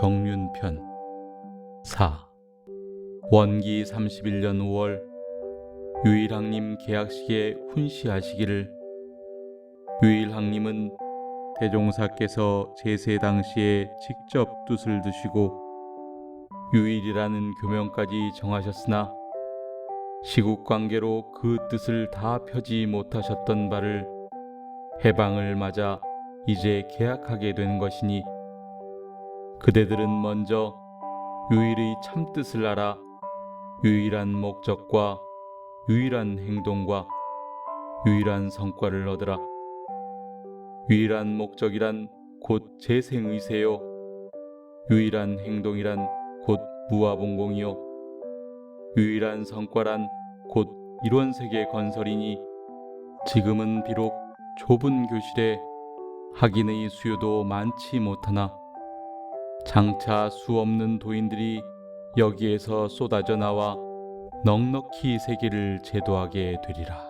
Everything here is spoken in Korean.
경륜편. 4 원기 31년 5월 유일학님 계약식에 훈시하시기를. 유일학님은 대종사께서 제세 당시에 직접 뜻을 두시고 유일이라는 교명까지 정하셨으나 시국 관계로 그 뜻을 다 펴지 못하셨던 바를 해방을 맞아 이제 계약하게 된 것이니 그대들은 먼저 유일의 참뜻을 알아 유일한 목적과 유일한 행동과 유일한 성과를 얻으라. 유일한 목적이란 곧 재생의세요. 유일한 행동이란 곧 무아봉공이요. 유일한 성과란 곧 이론세계 건설이니 지금은 비록 좁은 교실에 학인의 수요도 많지 못하나 장차 수 없는 도인들이 여기에서 쏟아져 나와 넉넉히 세계를 제도하게 되리라.